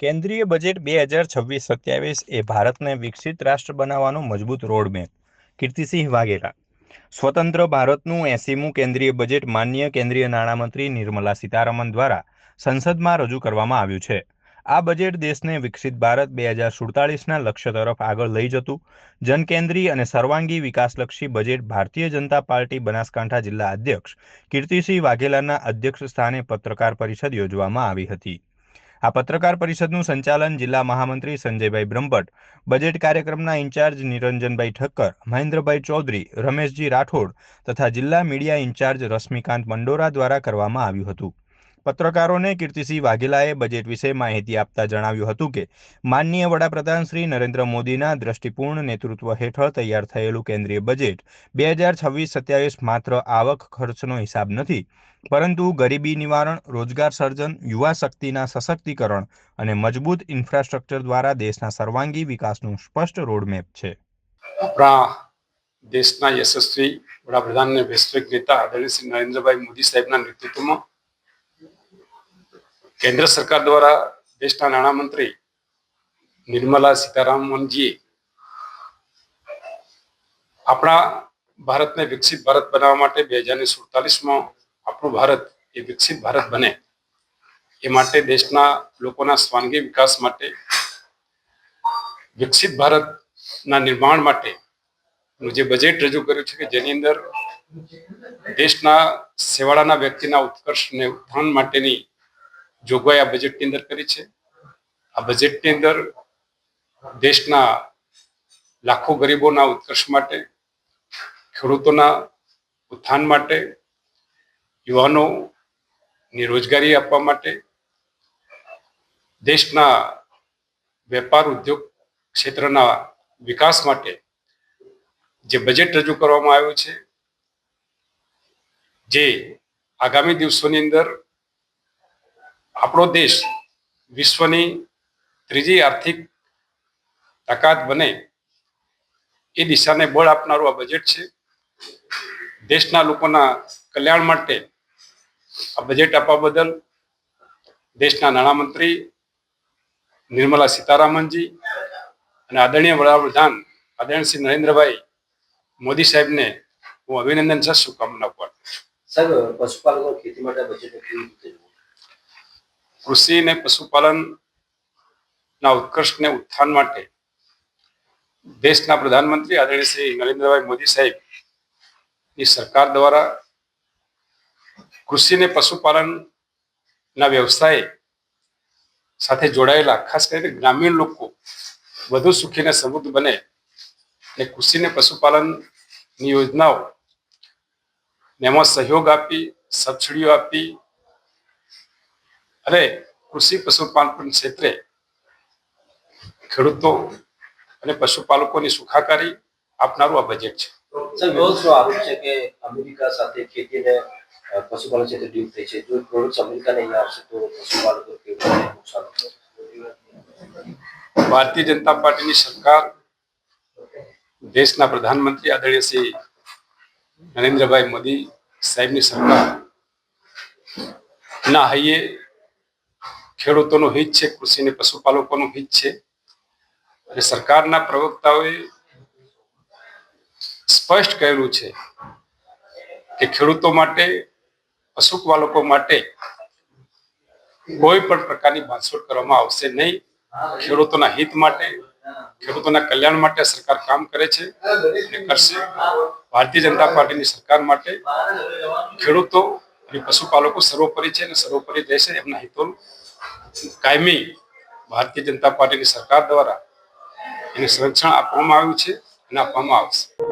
કેન્દ્રીય બજેટ બે હજાર છવ્વીસ સત્યાવીસ એ ભારતને વિકસિત રાષ્ટ્ર બનાવવાનો મજબૂત રોડમેપ. કીર્તિસિંહ વાઘેલા. સ્વતંત્ર ભારતનું એસીમું કેન્દ્રીય બજેટ માન્ય કેન્દ્રીય નાણામંત્રી નિર્મલા સીતારમન દ્વારા સંસદમાં રજૂ કરવામાં આવ્યું છે. આ બજેટ દેશને વિકસિત ભારત બે હજાર સુડતાલીસના લક્ષ્ય તરફ આગળ લઈ જતું જનકેન્દ્રી અને સર્વાંગી વિકાસલક્ષી બજેટ ભારતીય જનતા પાર્ટી બનાસકાંઠા જિલ્લા અધ્યક્ષ કીર્તિસિંહ વાઘેલાના અધ્યક્ષ સ્થાને પત્રકાર પરિષદ યોજવામાં આવી હતી. આ પત્રકાર પરિષદનું સંચાલન જિલ્લા મહામંત્રી સંજયભાઈ બ્રહ્મભટ્ટ, બજેટ કાર્યક્રમના ઇન્ચાર્જ નિરંજનભાઈ ઠક્કર, મહેન્દ્રભાઈ ચૌધરી, રમેશજી રાઠોડ તથા જિલ્લા મીડિયા ઇન્ચાર્જ રશ્મિકાંત મંડોરા દ્વારા કરવામાં આવ્યું હતું. પત્રકારોને કીર્તિસિંહ વાઘેલાએ બજેટ વિશે માહિતી આપતા જણાવ્યું હતું કે, માનનીય વડાપ્રધાન શ્રી નરેન્દ્ર મોદીના દ્રષ્ટિપૂર્ણ નેતૃત્વ હેઠળ તૈયાર થયેલું કેન્દ્રીય બજેટ બે હજાર છવ્વીસ સત્યાવીસ માત્ર આવક ખર્ચનો હિસાબ નથી, પરંતુ ગરીબી નિવારણ, રોજગાર સર્જન, યુવા શક્તિના સશક્તિકરણ અને મજબૂત ઇન્ફ્રાસ્ટ્રક્ચર દ્વારા દેશના સર્વાંગી વિકાસનું સ્પષ્ટ રોડમેપ છે. દેશના યશસ્વી વડાપ્રધાન વૈશ્વિક નેતા આદરણીય શ્રી નરેન્દ્રભાઈ મોદી સાહેબના નેતૃત્વમાં કેન્દ્ર સરકાર દ્વારા દેશના નાણામંત્રી નિર્મલા સીતારામનજીએ આપણા ભારતને વિકસિત ભારત બનાવવા માટે બે હજાર સુડતાલીસમાં આપણું ભારત એ વિકસિત ભારત બને. એ માટે દેશના લોકોના સ્વાંગી વિકાસ માટે, વિકસિત ભારતના નિર્માણ માટે જે બજેટ રજૂ કર્યું છે કે જેની અંદર દેશના સેવાળાના વ્યક્તિના ઉત્કર્ષ અને ઉત્થાન માટેની જોગવાઈ આ બજેટની અંદર કરી છે. આ બજેટની અંદર દેશના લાખો ગરીબોના ઉત્કર્ષ માટે, ખેડૂતોના ઉત્થાન માટે, યુવાનોની રોજગારી આપવા માટે, દેશના વેપાર ઉદ્યોગ ક્ષેત્રના વિકાસ માટે જે બજેટ રજૂ કરવામાં આવ્યું છે, જે આગામી દિવસોની અંદર આપણો દેશ વિશ્વની ત્રીજી આર્થિક તાકાત બને એ દિશાને બળ આપનારું આ બજેટ છે દેશના લોકોના કલ્યાણ માટે આ બજેટ આપવા બદલ દેશના નાણામંત્રી નિર્મલા સીતારામનજી અને આદરણીય વડાપ્રધાન આદરણીય શ્રી નરેન્દ્રભાઈ મોદી સાહેબને હું અભિનંદન સાથે શુભકામના પાઠવું સાહેબ, પશુપાલકો ખેતી માટે બજેટ? કૃષિ અને પશુપાલનના ઉત્કર્ષ અને ઉત્થાન માટે દેશના પ્રધાનમંત્રી આદરણીય શ્રી નરેન્દ્રભાઈ મોદી સાહેબની સરકાર દ્વારા કૃષિ અને પશુપાલનના વ્યવસાય સાથે જોડાયેલા, ખાસ કરીને ગ્રામીણ લોકો વધુ સુખી અને સમૃદ્ધ બને અને કૃષિ અને પશુપાલનની યોજનાઓ એમાં સહયોગ આપી, સબસિડીઓ આપી અને કૃષિ પશુપાલન ક્ષેત્રે ખેડૂતો અને પશુપાલકોની સુખાકારી આપનારું આ બજેટ છે. સર બહુ શું આવ્યું છે કે અમેરિકા સાથે ખેતીને પશુપાલન ક્ષેત્રે ડીલ થઈ છે? જો પ્રોડક્ટ અમેરિકાને અહીંયા આવશે તો પશુપાલકો નુકસાન ભારતીય જનતા પાર્ટીની સરકાર દેશના પ્રધાનમંત્રી આદરણીય શ્રી નરેન્દ્રભાઈ મોદી સાહેબની સરકાર ના હૈયે ખેડૂતોનું હિત છે કૃષિ પશુપાલકોનું હિત છે. અને સરકારના પ્રવક્તાઓએ સ્પષ્ટ કહેલું છે કે ખેડૂતો માટે, પશુપાલકો માટે કોઈ પણ પ્રકારની બાંધછોડ કરવામાં આવશે નહીં. ખેડૂતોના હિત માટે, ખેડૂતોના કલ્યાણ માટે સરકાર કામ કરે છે અને કરશે. ભારતીય જનતા પાર્ટીની સરકાર માટે ખેડૂતો અને પશુપાલકો સર્વોપરી છે અને સર્વોપરી રહેશે એમના હિતોનું કાયમી ભારતીય જનતા પાર્ટીની સરકાર દ્વારા એને સંરક્ષણ આપવામાં આવ્યું છે અને આપવામાં આવશે.